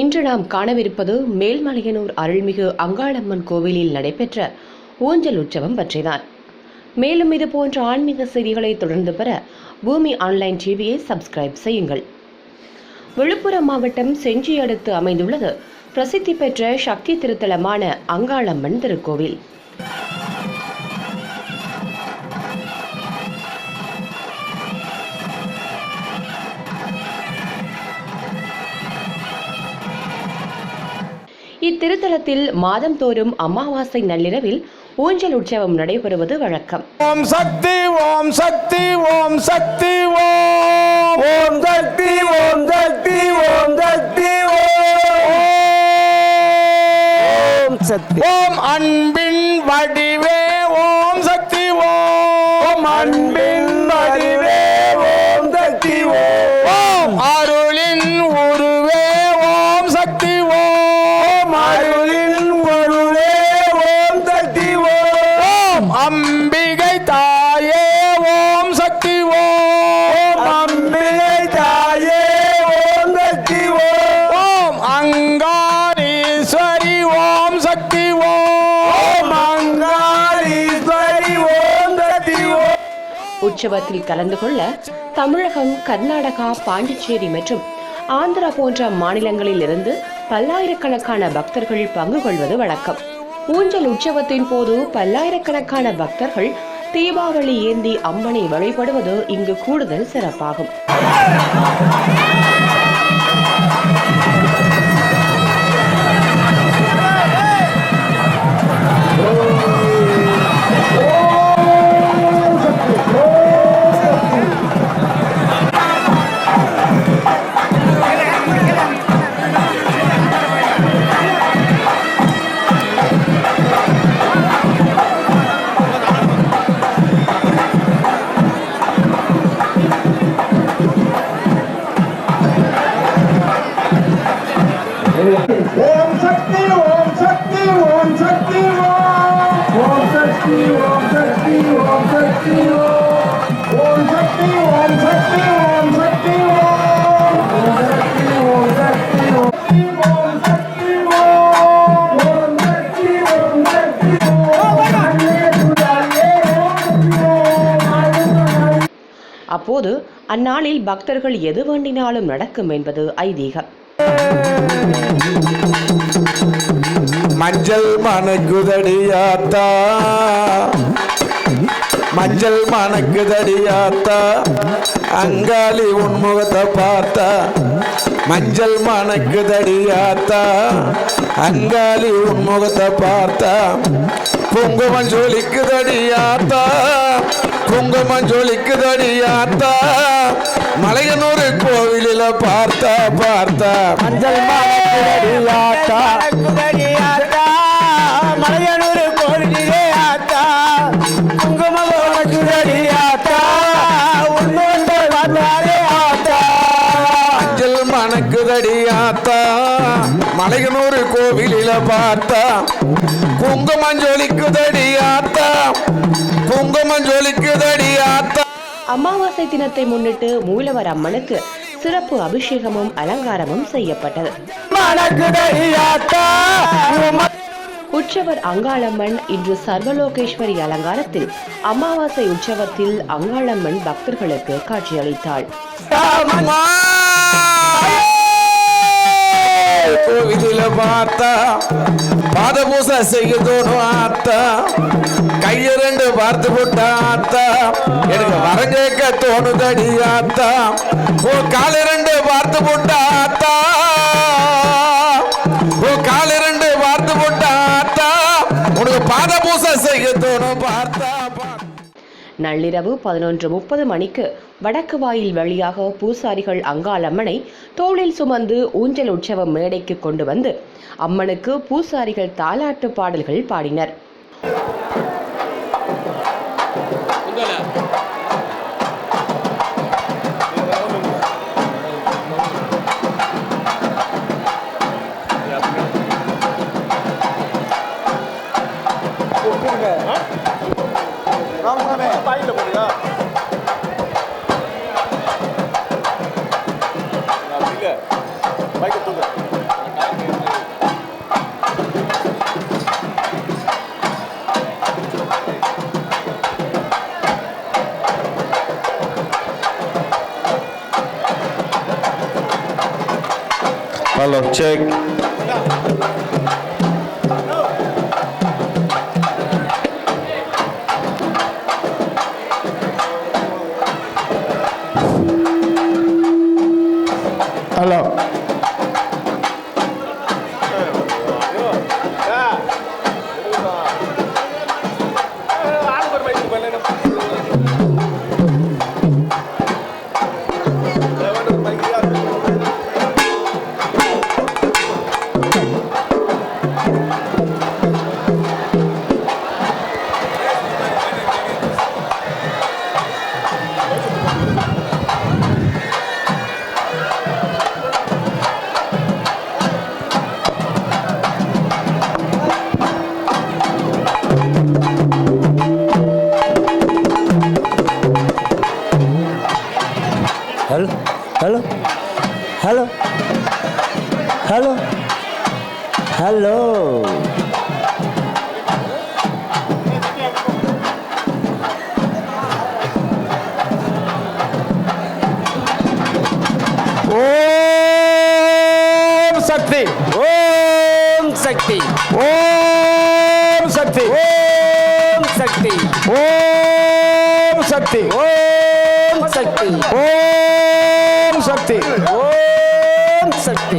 இன்று நாம் காணவிருப்பது மேல்மலையனூர் அருள்மிகு அங்காளம்மன் கோவிலில் நடைபெற்ற ஊஞ்சல் உற்சவம் பற்றிதான். மேலும் இது போன்ற ஆன்மீக செய்திகளை தொடர்ந்து பெற பூமி ஆன்லைன் டிவியை சப்ஸ்கிரைப் செய்யுங்கள். விழுப்புரம் மாவட்டம் செஞ்சி அடுத்து அமைந்துள்ளது பிரசித்தி பெற்ற சக்தி திருத்தலமான அங்காளம்மன் திருக்கோவில். இத்திருத்தலத்தில் மாதந்தோறும் அமாவாசை நள்ளிரவில் ஊஞ்சல் உற்சவம் நடைபெறுவது வழக்கம். ஓம் சக்தி ஓம் சக்தி ஓம் சக்தி ஓம். ஓம் சக்தி ஓம் சக்தி ஓம் சக்தி ஓம். சக்தி. ஓம் அன்பின் உற்சவத்தில் கலந்து கொள்ள தமிழகம் கர்நாடகா பாண்டிச்சேரி மற்றும் ஆந்திரா போன்ற மாநிலங்களில் இருந்து பல்லாயிரக்கணக்கான பக்தர்கள் பங்கு கொள்வது வழக்கம். ஊஞ்சல் உற்சவத்தின் போது பல்லாயிரக்கணக்கான பக்தர்கள் தீபாவளி ஏந்தி அம்மனை வழிபடுவது இங்கு கூடுதல் சிறப்பாகும். சக்தி ஓம் சக்தி ஓம் சக்தி ஓம் சக்தி ஓம் சக்தி ஓம் சக்தி ஓம் சக்தி ஓம் சக்தி ஓம் அப்போது அந்நாளில் பக்தர்கள் எது வேண்டினாலும் நடக்கும் என்பது ஐதீகம். மஞ்சள் மணக்குதடியாத்தா. மஞ்சள் மணக்குதடியாத்தா. அங்காளி உன்முகத்தை பார்த்தா. மஞ்சள் மணக்குதடியாத்தா. அங்காளி உன்முகத்தை பார்த்தா. குங்குமம் ஜொலிக்குதடியாத்தா. குங்குமம் ஜொலிக்குதடியாத்தா. மலையனூர் கோவிலில பார்த்தா பார்த்தா. மஞ்சள் மணக்குதடியாத்தா. மலையனூர் கோவிலே ஆத்தா குங்குமம் மணக்குதடியாத்தா உன்னோண்டு வந்தாரே ஆத்தா. மஞ்சள் மணக்குதடியாத்தா மலையனூர் கோவிலில பார்த்தா குங்குமம் ஜொலிக்குதடியாத்தா குங்குமம் ஜொலிக்குதடியாத்தா அமாவாசை தினத்தை முன்னிட்டு மூலவர் அம்மனுக்கு சிறப்பு அபிஷேகமும் அலங்காரமும் செய்யப்பட்டது. உற்சவர் அங்காளம்மன் இன்று சர்வலோகேஸ்வரி அலங்காரத்தில் அமாவாசை உற்சவத்தில் அங்காளம்மன் பக்தர்களுக்கு காட்சியளித்தாள் அம்மா. பார்த்தா பாத பூசை செய்ய தோணும் ஆத்தா கைய ரெண்டு பார்த்து போட்டா ஆத்தா எனக்கு வரம் கேட்க தோணுதடி ஆத்தா ஓ கால ரெண்டு பார்த்து போட்டா ஆத்தா உனக்கு பாத பூசை செய்ய தோணும் பார்த்தா பார்த்தா நள்ளிரவு பதினொன்று முப்பது மணிக்கு வடக்கு வாயில் வழியாக பூசாரிகள் அங்காளம்மனை தோளில் சுமந்து ஊஞ்சல் உற்சவ மேடைக்கு கொண்டு வந்து அம்மனுக்கு பூசாரிகள் தாலாட்டு பாடல்கள் பாடினர். Halo, cek. Hello? Hello? Hello? Hello? Om Sakti! Om Sakti! Om Sakti! Om Sakti! Om Sakti! Om Om ஓம் சக்தி. ஓம் சக்தி.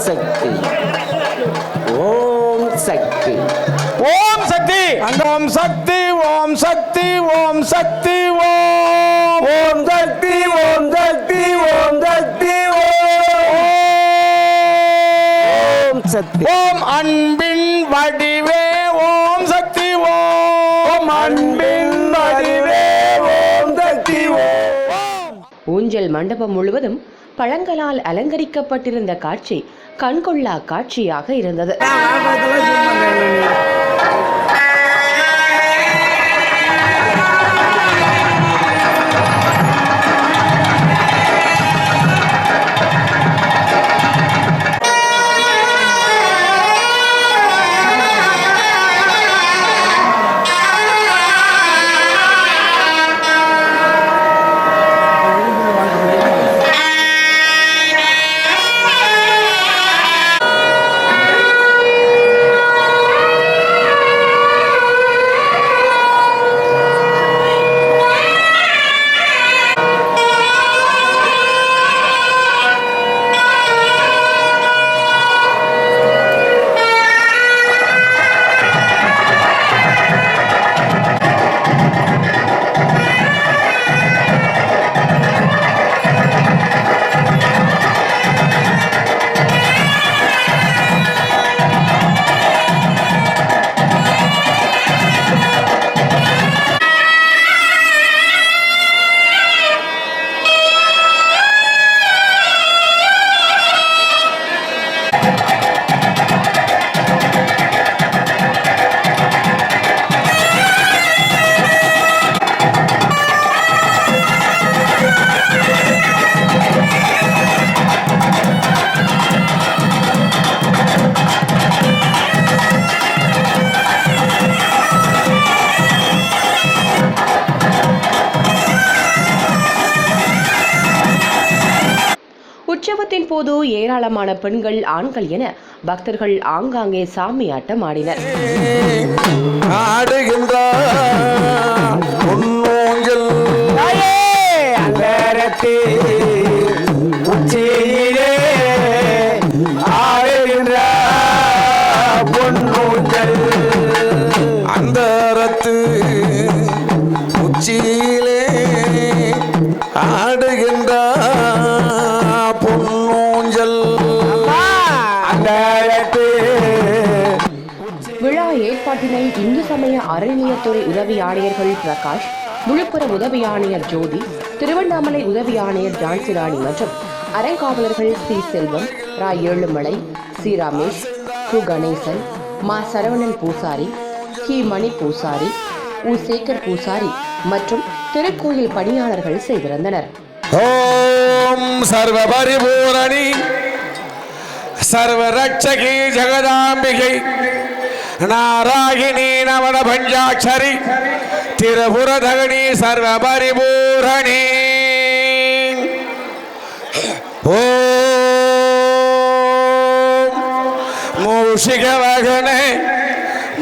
சக்தி. ஓம் சக்தி. ஓம் சக்தி! ஓம் சக்தி ஓம் சக்தி ஓம் சக்தி ஓம்! ஓம் சக்தி ஓம் சக்தி ஓம் சக்தி ஓம். சக்தி. ஓம் அன்பின் வடிவே ஓம் சக்தி ஓம்! அன்பின் வடிவே ஓம் சக்தி ஓம்! ஊஞ்சல் மண்டபம் முழுவதும் பழங்களால் அலங்கரிக்கப்பட்டிருந்த காட்சி கண்கொள்ளா காட்சியாக இருந்தது. அப்போது ஏராளமான பெண்கள் ஆண்கள் என பக்தர்கள் ஆங்காங்கே சாமியாட்டம் ஆடினர். ஏற்பாட்டினை இந்து சமய அறநிலையத்துறை உதவி ஆணையர்கள் பிரகாஷ் விழுப்புர உதவி ஆணையர் ஜோதி திருவண்ணாமலை உதவி ஆணையர் ஜான்சிராணி மற்றும் அறங்காவலர்கள் சி. செல்வம் ரா. ஏழுமலை சி. ரமேஷ் கு. கணேசன் மா. சரவணன் பூசாரி கி. மணி பூசாரி உ. சேகர் பூசாரி மற்றும் திருக்கோயில் பணியாளர்கள் செய்திருந்தனர். ஓம் சர்வ பரிபூரணி சர்வ ரட்சகி ஜெகதாம்பிகை நாராயணி நவன பஞ்சாட்சரி. திரிபுரதகணி சர்வ பரிபூரணி ஓம் மூஷிக வகனே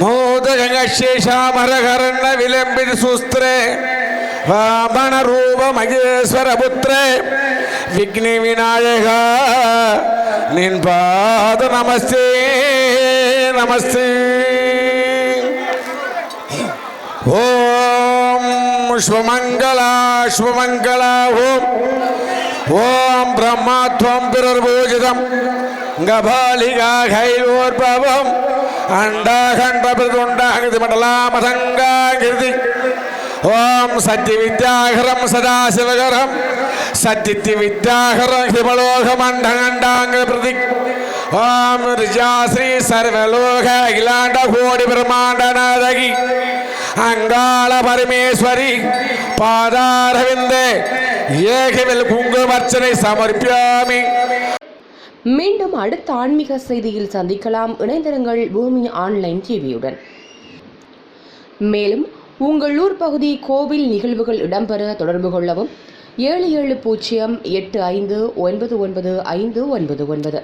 மோதகேஷாமரகரண்ண விளம்பின் சுஸ்திரே வாமன ரூப மகேஸ்வர புத்திரே விக்னி விநாயக நின் பாத நமஸ்தே நமஸ்தே. ஓம் ஓம் ஓம் பிரம்மாத்வம் பிறர்பூஜிதம் கபாலிகா கைலோர்பவம் அண்டாகண்ட ஓம் சத்ய வித்யாகரம் சதாசிவகரம் சத்யத்தி வித்யாகரம் ஹிமலோகமண்டகண்டாங்க பிரதி ஓம் ரிஜாஸ்ரீ சர்வலோக அகிலாண்ட கோடி பிரம்மாண்டநாதகி அங்காள பரமேஸ்வரி பாதாரவிந்தே ஏகவில் குங்குமர்ச்சனை சமர்ப்பியாமி. மீண்டும் அடுத்த ஆன்மீக செய்தியில் சந்திக்கலாம். இணைந்திருங்கள் பூமி ஆன்லைன் டிவியுடன். மேலும் உங்கள் ஊர் பகுதி கோவில் நிகழ்வுகள் இடம்பெற தொடர்பு கொள்ளவும். ஏழு ஏழு பூஜ்ஜியம் எட்டு ஐந்து ஒன்பது ஒன்பது ஐந்து ஒன்பது ஒன்பது.